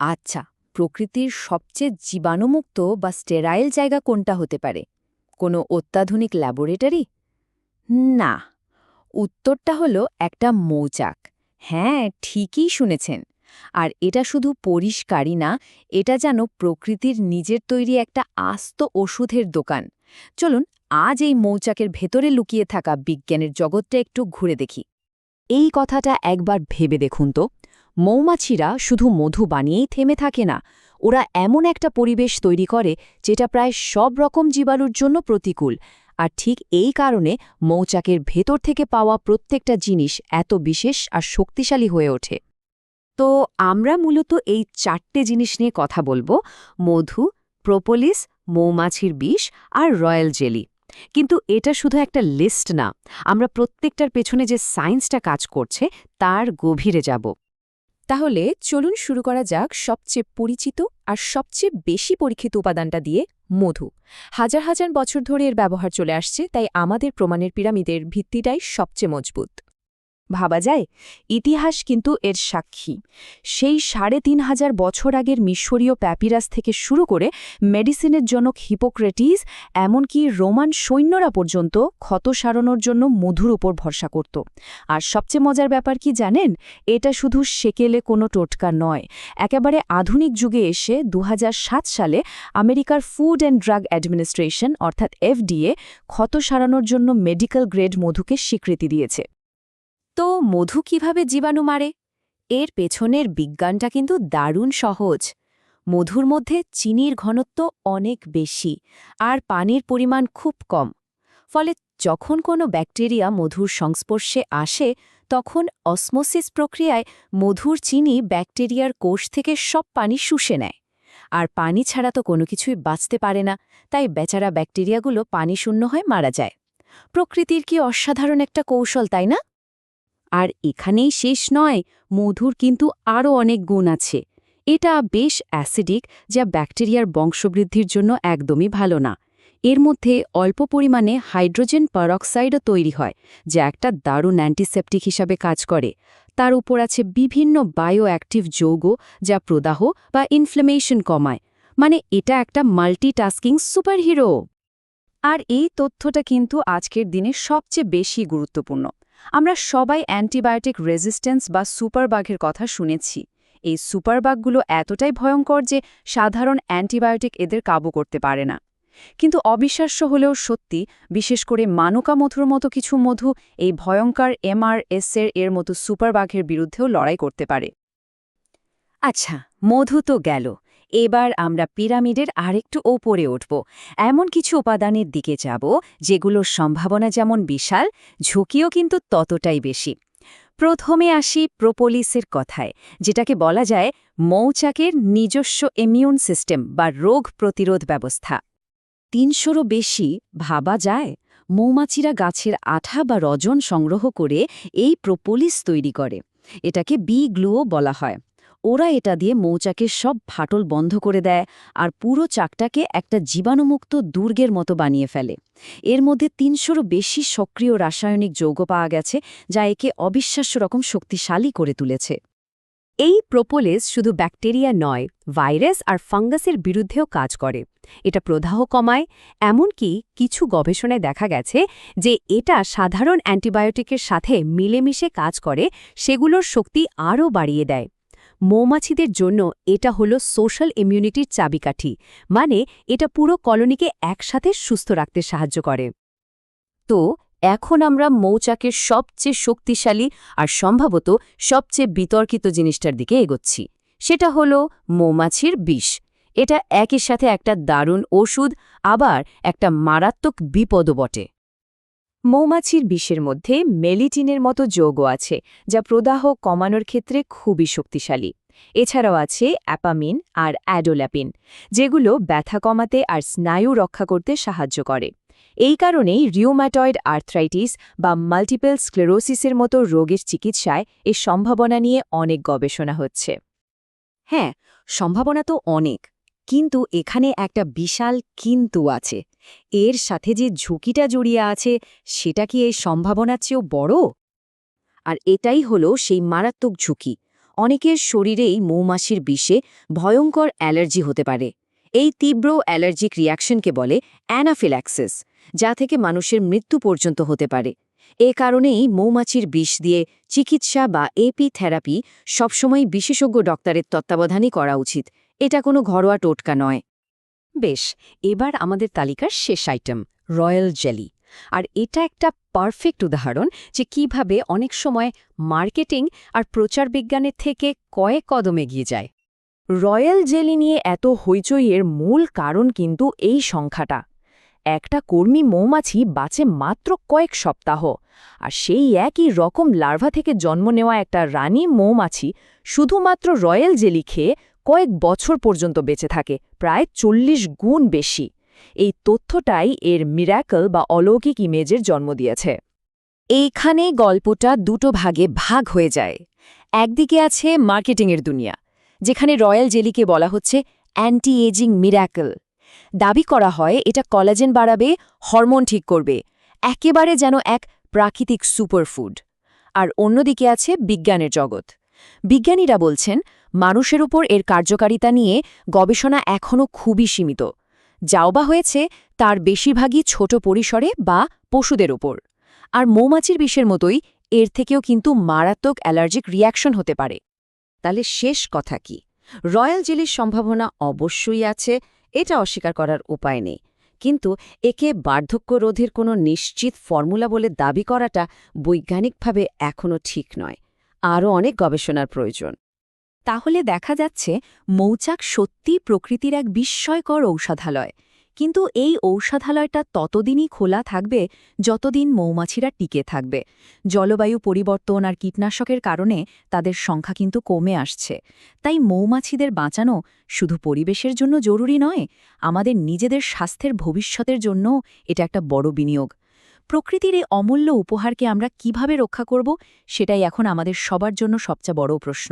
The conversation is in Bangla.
আচ্ছা প্রকৃতির সবচেয়ে জীবাণুমুক্ত বা স্টেরাইল জায়গা কোনটা হতে পারে? কোনো অত্যাধুনিক ল্যাবরেটরি? না, উত্তরটা হলো একটা মৌচাক। হ্যাঁ ঠিকই শুনেছেন। আর এটা শুধু পরিষ্কারই না, এটা যেন প্রকৃতির নিজের তৈরি একটা আস্ত ওষুধের দোকান। চলুন, আজ এই মৌচাকের ভেতরে লুকিয়ে থাকা বিজ্ঞানের জগৎটা একটু ঘুরে দেখি। এই কথাটা একবার ভেবে দেখুন তো। মৌমাছিরা শুধু মধু বানিয়েই থেমে থাকে না, ওরা এমন একটা পরিবেশ তৈরি করে যেটা প্রায় সব রকম জীবাণুর জন্য প্রতিকূল। আর ঠিক এই কারণে মৌচাকের ভেতর থেকে পাওয়া প্রত্যেকটা জিনিস এত বিশেষ আর শক্তিশালী হয়ে ওঠে। তো আমরা মূলত এই চারটে জিনিস নিয়ে কথা বলব, মধু, প্রোপোলিস, মৌমাছির বিষ আর রয়্যাল জেলি। কিন্তু এটা শুধু একটা লিস্ট না, আমরা প্রত্যেকটার পেছনে যে সায়েন্সটা কাজ করছে, তার গভীরে যাব। তাহলে চলুন শুরু করা যাক সবচেয়ে পরিচিত আর সবচেয়ে বেশি পরীক্ষিত উপাদানটা দিয়ে মধু। হাজার হাজার বছর ধরে এর ব্যবহার চলে আসছে, তাই আমাদের প্রমাণের পিরামিডের ভিত্তিটাই সবচেয়ে মজবুত। ভাবা যায়, ইতিহাস কিন্তু এর সাক্ষী। সেই সাড়ে তিন হাজার বছর আগের মিশরীয় প্যাপিরাস থেকে শুরু করে মেডিসিনের জনক হিপোক্রেটিস, এমনকি রোমান সৈন্যরা পর্যন্ত ক্ষত সারানোর জন্য মধুর উপর ভরসা করত। আর সবচেয়ে মজার ব্যাপার কি জানেন? এটা শুধু সেকেলে কোনো টোটকা নয়। একেবারে আধুনিক যুগে এসে দু হাজার সাত সালে আমেরিকার ফুড অ্যান্ড ড্রাগ অ্যাডমিনিস্ট্রেশন, অর্থাৎ এফডিএ, ক্ষত সারানোর জন্য মেডিকেল গ্রেড মধুকে স্বীকৃতি দিয়েছে। তো মধু কীভাবে জীবাণু মারে? এর পেছনের বিজ্ঞানটা কিন্তু দারুণ সহজ। মধুর মধ্যে চিনির ঘনত্ব অনেক বেশি আর পানির পরিমাণ খুব কম। ফলে যখন কোনো ব্যাকটেরিয়া মধুর সংস্পর্শে আসে, তখন অসমোসিস প্রক্রিয়ায় মধুর চিনি ব্যাকটেরিয়ার কোষ থেকে সব পানি শুষে নেয়। আর পানি ছাড়া তো কোনো কিছুই বাঁচতে পারে না, তাই বেচারা ব্যাকটেরিয়াগুলো পানি শূন্য হয়ে মারা যায়। প্রকৃতির কি অসাধারণ একটা কৌশল, তাই না? আর এখানেই শেষ নয়, মধুর কিন্তু আরও অনেক গুণ আছে। এটা বেশ অ্যাসিডিক, যা ব্যাকটেরিয়ার বংশবৃদ্ধির জন্য একদমই ভালো না। এর মধ্যে অল্প পরিমাণে হাইড্রোজেন পারক্সাইডও তৈরি হয়, যা একটা দারুণ অ্যান্টিসেপটিক হিসাবে কাজ করে। তার উপর আছে বিভিন্ন বায়ো অ্যাক্টিভ যৌগ, যা প্রদাহ বা ইনফ্লেমেশন কমায়। মানে এটা একটা মাল্টিটাস্কিং সুপারহিরো আর এই তথ্যটা কিন্তু আজকের দিনে সবচেয়ে বেশি গুরুত্বপূর্ণ। আমরা সবাই অ্যান্টিবায়োটিক রেজিস্ট্যান্স বা সুপারবাঘের কথা শুনেছি। এই সুপারবাঘগুলো এতটাই ভয়ঙ্কর যে সাধারণ অ্যান্টিবায়োটিক এদের কাবু করতে পারে না। কিন্তু অবিশ্বাস্য হলেও সত্যি, বিশেষ করে মানকা মধুর মতো কিছু মধু এই ভয়ঙ্কর এমআরএসের এর মতো সুপারবাঘের বিরুদ্ধেও লড়াই করতে পারে। আচ্ছা মধু তো গেল। এবার আমরা পিরামিডের আরেকটু ওপরে উঠব। এমন কিছু উপাদানের দিকে যাব, যেগুলোর সম্ভাবনা যেমন বিশাল, ঝুঁকিও কিন্তু ততটাই বেশি। প্রথমে আসি প্রোপোলিসের কথায়, যেটাকে বলা যায় মৌচাকের নিজস্ব ইমিউন সিস্টেম বা রোগ প্রতিরোধ ব্যবস্থা। তিনশোরও বেশি, ভাবা যায়, মৌমাছিরা গাছের আঠা বা রজন সংগ্রহ করে এই প্রোপোলিস তৈরি করে। এটাকে বি গ্লুও বলা হয়। ওরা এটা দিয়ে মৌচাকের সব ফাটল বন্ধ করে দেয় আর পুরো চাকটাকে একটা জীবাণুমুক্ত দুর্গের মতো বানিয়ে ফেলে। এর মধ্যে তিনশোরও বেশি সক্রিয় রাসায়নিক যৌগ পাওয়া গেছে, যা একে অবিশ্বাস্য রকম শক্তিশালী করে তুলেছে। এই প্রোপোলিস শুধু ব্যাকটেরিয়া নয়, ভাইরাস আর ফাঙ্গাসের বিরুদ্ধেও কাজ করে। এটা প্রদাহ কমায়, এমনকি কিছু গবেষণায় দেখা গেছে যে এটা সাধারণ অ্যান্টিবায়োটিকের সাথে মিলেমিশে কাজ করে, সেগুলোর শক্তি আরও বাড়িয়ে দেয়। মৌমাছিদের জন্য এটা হলো সোশ্যাল ইমিউনিটির চাবিকাঠি মানে এটা পুরো কলোনিকে একসাথে সুস্থ রাখতে সাহায্য করে। তো, এখন আমরা মৌচাকের সবচেয়ে শক্তিশালী আর সম্ভবত সবচেয়ে বিতর্কিত জিনিসটার দিকে এগোচ্ছি। সেটা হলো মৌমাছির বিষ। এটা একই সাথে একটা দারুণ ওষুধ, আবার একটা মারাত্মক বিপদও বটে। মৌমাছির বিষের মধ্যে মেলিটিনের মতো যৌগ আছে, যা প্রদাহ কমানোর ক্ষেত্রে খুবই শক্তিশালী। এছাড়াও আছে অ্যাপামিন আর অ্যাডোল্যাপিন, যেগুলো ব্যথা কমাতে আর স্নায়ু রক্ষা করতে সাহায্য করে। এই কারণেই রিউম্যাটয়েড আর্থ্রাইটিস বা মাল্টিপল স্ক্লেরোসিসের মতো রোগের চিকিৎসায় এর সম্ভাবনা নিয়ে অনেক গবেষণা হচ্ছে। হ্যাঁ সম্ভাবনা তো অনেক, কিন্তু এখানে একটা বিশাল কিন্তু আছে। এর সাথে যে ঝুঁকিটা জড়িয়ে আছে, সেটা কি এই সম্ভাবনার চেয়েও বড়? আর এটাই হলো সেই মারাত্মক ঝুঁকি। অনেকের শরীরেই মৌমাছির বিষে ভয়ঙ্কর অ্যালার্জি হতে পারে। এই তীব্র অ্যালার্জিক রিয়াকশনকে বলে অ্যানাফিল্যাক্সিস, যা থেকে মানুষের মৃত্যু পর্যন্ত হতে পারে। এ কারণেই মৌমাছির বিষ দিয়ে চিকিৎসা বা এপি থেরাপি সবসময় বিশেষজ্ঞ ডক্টরের তত্ত্বাবধানই করা উচিত। এটা কোনো ঘরোয়া টোটকা নয়। বেশ, এবার আমাদের তালিকার শেষ আইটেম রয়্যাল জেলি। আর এটা একটা পারফেক্ট উদাহরণ যে কীভাবে অনেক সময় মার্কেটিং আর প্রচার বিজ্ঞানের থেকে কয়েক কদম এগিয়ে যায়। রয়্যাল জেলি নিয়ে এত হইচইয়ের মূল কারণ কিন্তু এই সংখ্যাটা। একটা কর্মী মৌমাছি বাঁচে মাত্র কয়েক সপ্তাহ, আর সেই একই রকম লার্ভা থেকে জন্ম নেওয়া একটা রানী মৌমাছি শুধুমাত্র রয়্যাল জেলি খেয়ে কয়েক বছর পর্যন্ত বেঁচে থাকে, প্রায় চল্লিশ গুণ বেশি। এই তথ্যটাই এর মিরাকল বা অলৌকিক ইমেজের জন্ম দিয়েছে। এইখানে গল্পটা দুটো ভাগে ভাগ হয়ে যায়। একদিকে আছে মার্কেটিংয়ের দুনিয়া, যেখানে রয়্যাল জেলিকে বলা হচ্ছে অ্যান্টি এজিং মিরাকল। দাবি করা হয়, এটা কলাজেন বাড়াবে, হরমোন ঠিক করবে, একেবারে যেন এক প্রাকৃতিক সুপারফুড। আর অন্যদিকে আছে বিজ্ঞানের জগৎ। বিজ্ঞানীরা বলছেন মানুষের উপর এর কার্যকারিতা নিয়ে গবেষণা এখনও খুবই সীমিত। যাওবা হয়েছে তার বেশিরভাগই ছোট পরিসরে বা পশুদের ওপর আর মৌমাছির বিষের মতোই এর থেকেও কিন্তু মারাত্মক অ্যালার্জিক রিয়াকশন হতে পারে। তাহলে শেষ কথা কি? রয়্যাল জেলির সম্ভাবনা অবশ্যই আছে, এটা অস্বীকার করার উপায় নেই। কিন্তু একে বার্ধক্য রোধের কোনো নিশ্চিত ফর্মুলা বলে দাবি করাটা বৈজ্ঞানিকভাবে এখনও ঠিক নয়। আরও অনেক গবেষণার প্রয়োজন। তাহলে দেখা যাচ্ছে মৌচাক সত্যি প্রকৃতির এক বিস্ময়কর ঔষধালয়। কিন্তু এই ঔষধালয়টা ততদিনই খোলা থাকবে যতদিন মৌমাছিরা টিকে থাকবে। জলবায়ু পরিবর্তন আর কীটনাশকের কারণে তাদের সংখ্যা কিন্তু কমে আসছে। তাই মৌমাছিদের বাঁচানো শুধু পরিবেশের জন্য জরুরি নয়, আমাদের নিজেদের স্বাস্থ্যের ভবিষ্যতের জন্য এটা একটা বড় বিনিয়োগ। প্রকৃতির এই অমূল্য উপহারকে আমরা কীভাবে রক্ষা করব, সেটাই এখন আমাদের সবার জন্য সবচেয়ে বড় প্রশ্ন।